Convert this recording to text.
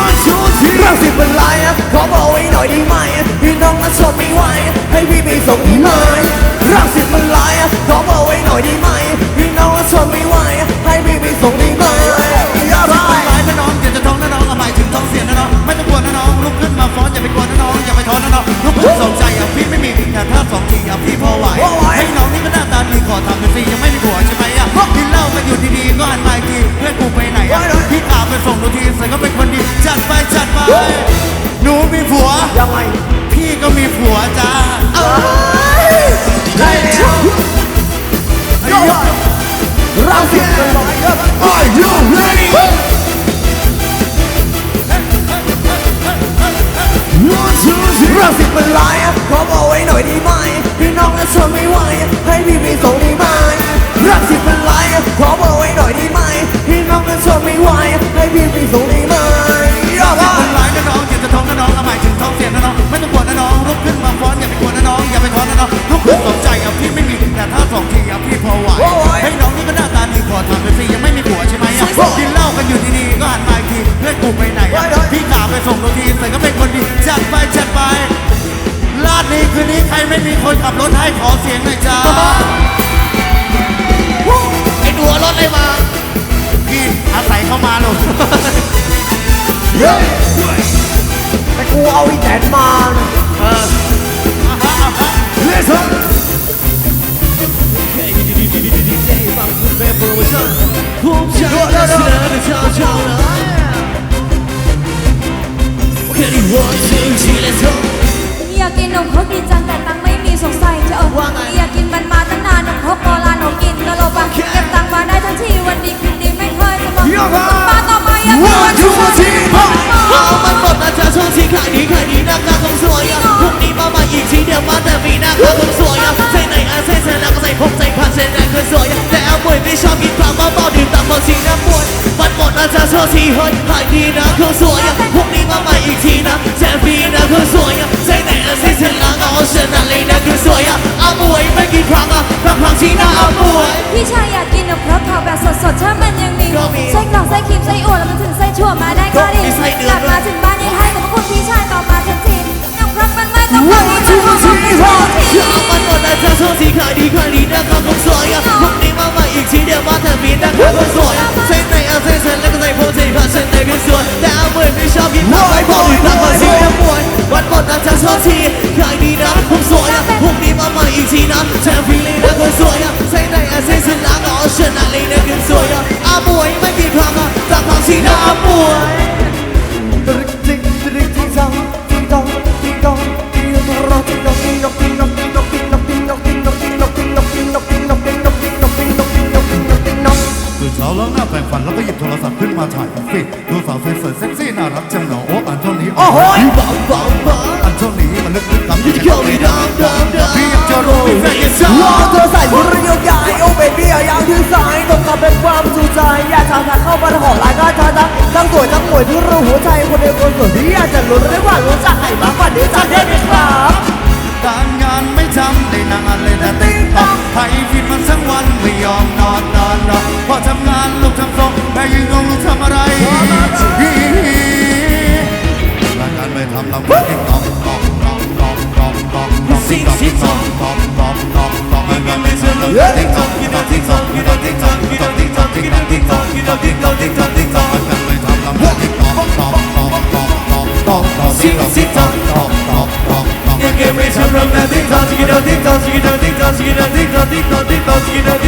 one two three รักสิบเป็นไรอะขอบอกไว้หน่อยได้ไหมพี่น้องนั้นทนไม่ไหวให้พี่ไปส่งได้ไหมรักสิบเป็นไรอะขอบอกไว้หน่อยได้ไหมพี่น้องนั้นทนไม่ไหวให้พี่ไปส่งได้ไหมอย่าไปไปหลายนะน้องอยากจะท้องนะน้องเอาหมายถึงท้องเสียนะน้องไม่ต้องกลัวนะน้องลุกขึ้นมาฟ้อนอย่าไปกลัวนะน้องอย่าไปท้อนะน้องลุกขึ้นสนใจอะพี่ไม่มีแต่ถ้าสองทีอะพี่พอไหวให้น้องนี่ก็หน้าตาดีขอทำเป็นฟรียังไม่มีผัวใช่ไหมอะกินเหล้ากันอยู่ดีๆก็หันมาอีกทีเพื่อนกูไปไหนอะพี่ตามไปส่งดูที ยังไงพี่ก็มีผัวจ้าเอ้ยได้แล้วโย่รักสิบเป็นไรอะ Are you ready? One, two, three. รักสิบเป็นไรอะขอบอกไว้หน่อยได้ไหมพี่น้องนั้นทนไม่ไหวให้พี่ไปส่งได้ ท้อนะน้องลุกขึ้นสนใจอะพี่ไม่มีแต่ถ้าสองทีอะพี่พอไหวให้น้องนี่ก็หน้าตาดีขอทำเป็นฟรียังไม่มีผัวใช่ไหมอะกินเหล้ากันอยู่ดีๆก็หันมาอีกทีเพื่อนกูไปไหนอะพี่กาไปส่งดูทีใส่ก็เป็นคนดีจัดไปจัดไปลาดนี้คืนนี้ใครไม่มีคนขับรถให้ขอเสียงหน่อยจ้าไอ้ดัวรถเลยมาพี่อาศัยเข้ามาลูกเฮ้ยแต่กูเอาอีแตนมานะ Listen 분배 프로모션 봄장난스라는 터져 Can you walk to the top? 你要给弄好你。 หมดอาจจะช่วงที่เฮ้ยขายดีนะคงสวยอะพรุ่งนี้มาใหม่อีกทีนะแต่ปีหน้าคงสวยอะใส่ไหนอาเซ่เสร็จแล้วก็เอาเส้นอะไรนะคือสวยอะเอาป่วยไม่กี่ครั้งอะครั้งครั้งที่หน้าเอาป่วยพี่ชายอยากกินนมครกเขาวแบบสดๆถ้ามันยังมีก็มีไส้กรอกไส้ครีมไส้อั่วแล้วมันถึงไส้ถั่วมาได้ก็ดีมีไส้กลับมาถึงบ้านยังให้ขอบคุณพี่ชายต่อมาทันทีนมครกมันไม่ต้องรอที่จะขอบอกเป็นทันทีอย่าเอามันหมดอาจจะช่วงที่ขายดีขายดีนะก็คงสวยอะพรุ่งนี้มาใหม่อีกทีเดียวมาแต่ปีหน้าก็คงสวยอะใส่ไห China Chẳng vì lý đã khơi rồi à Say này à say dừng lá ngõ Chuyện là lý đã kiếm rồi à À muối mấy tiền hoàng à Dạ thảo China à muối Từ เช้าแล้วหน้าแปรงฟันแล้วก็หยิบโทรศัพท์ขึ้นมาถ่ายเฟซดูสาวสวยๆเซ็กซี่น่ารักจังหนอโอ้อันเท่านี้โอ้โหบ้าบ้าบ้าอันเท่านี้มันลึกๆล้ำยิ่งเก่าไม่ดำดำดำ มีแฟนยังเธอใส่บุหรี่ยกใหญ่โอ้เบบี้อายาวที่สายต้องการเป็นความสุขใจอยากทำทางเข้ามาหอลายก็ทันทั้งทั้งสวยทั้งหมวยที่รู้หัวใจคนเดียวคนสวยที่อยากจะลุ้นได้ว่ารู้ใจ ต๊อกต๊อกติ๊กต๊อกติ๊กต๊อกต๊อกต๊อกต๊อก